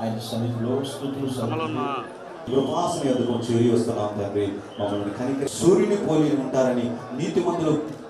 ఆయన సన్నిధిలో స్థుతులు కృపాసన ఎదుగు చేరి వస్తున్నాం తండ్రి. మమ్మల్ని కనిక సూర్యుని పోలి ఉంటారని నీతి మందులు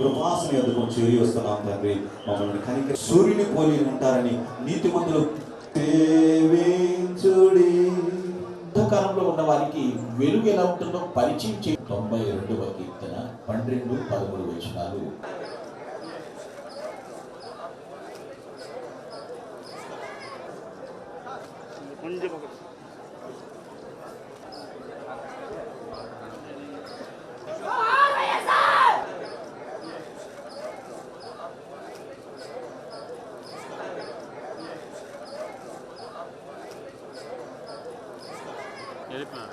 కృపాసన ఎదురు చేరి వస్తున్నాం తండ్రి. మమ్మల్ని కనిక సూర్యుని పోలి ఉంటారని నీతి మందులు సేవించుడి అంధకారంలో ఉన్న వారికి వెలుగు ఎలా ఉంటుందో పరిచయం చే తొంభై రెండవ కీర్తన పన్నెండు పదమూడు వచనాలు. కొంచెం எழுப்பினா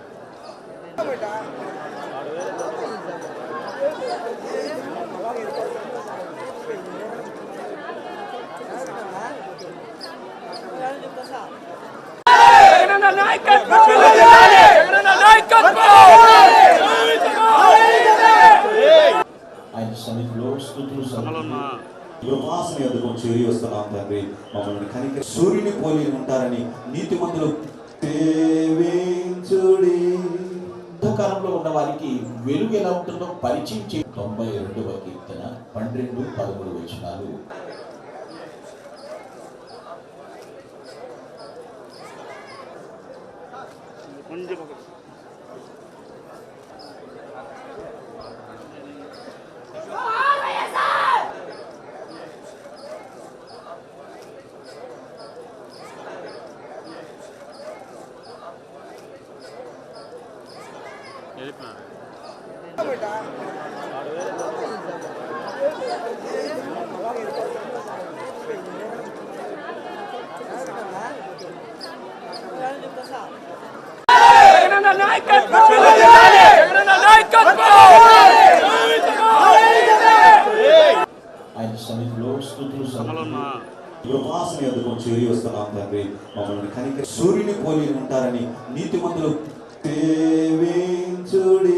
వారికి వెలుగు ఎలా ఉంటుందో పరిచయం చే తొంభై రెండవ కీర్తన పన్నెండు పదమూడు వచనాలు. కొంచెం ఆయన స్థుతులు ఎదుగు చేరి వస్తున్నాం తండ్రి. మమ్మల్ని కనిక సూర్యుని పోలి ఉంటారని నీతి మందులు సేవించుడి.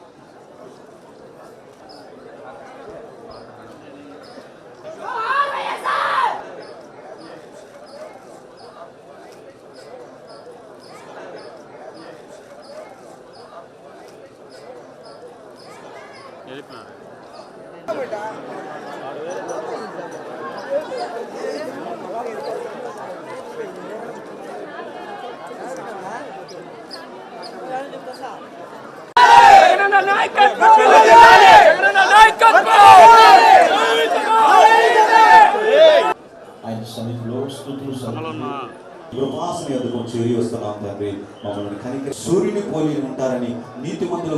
ఆయన సమీపంలో స్థుతులు కమలమ్మ కృపాసన ఎదుగు చేరి వస్తున్నాం తండ్రి. మమ్మల్ని కనిక సూర్యుని పోలి ఉంటారని నీతి మందులు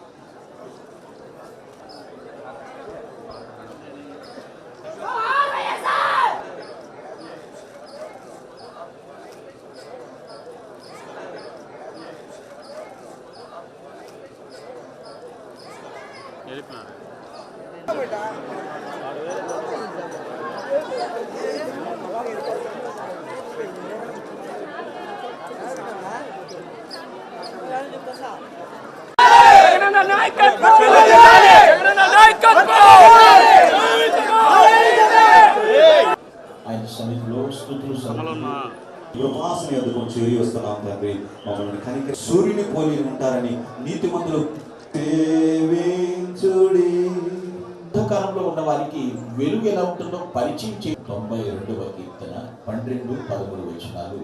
కృపాసన చేరి వస్తున్నాం తండ్రి. మమ్మల్ని కనిక సూర్యుని పోలి ఉంటారని నీతి మందులు సేవించుడి అంధకారంలో ఉన్న వారికి వెలుగు ఎలా ఉంటుందో పరిచయం చే తొంభై రెండవ కీర్తన పన్నెండు పదమూడు వచనాలు.